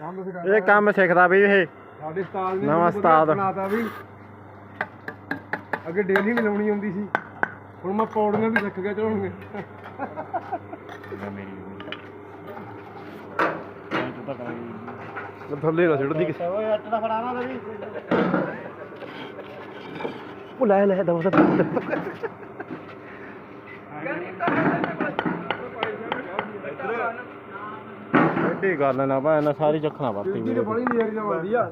ਕੰਮ ਇਹ ਕੰਮ ਸਿੱਖਦਾ ਵੀ ਇਹ। ਸਾਡੇ ਉਸਤਾਦ ਨੇ ਨਵਾਂ ਉਸਤਾਦ। ਬਣਾਤਾ ਵੀ। ਅੱਗੇ ਡੇਲੀ ਵੀ ਲਾਉਣੀ ਹੁੰਦੀ ਸੀ। ਹੁਣ ਮੈਂ ਪੌੜੀਆਂ ਵੀ ਸਿੱਖ ਗਿਆ ਚੜਾਉਣੀਆਂ ਥੱਲੇ ਨਾ ਛੱਡਦੀ ਕਿਸੇ ਓਏ ਅੱਟ ਦਾ ਫੜਾਣਾ ਵੀ ਉਹ ਲੈ ਲੈ ਦਵਾ ਐਡੀ ਗੱਲ ਨਾ ਭਾ ਇਹਨਾਂ ਸਾਰੀ ਚੱਖਣਾ ਵਰਤੀ ਬੜੀ ਨਜ਼ਾਰੀ ਨਾਲ ਵਧੀਆ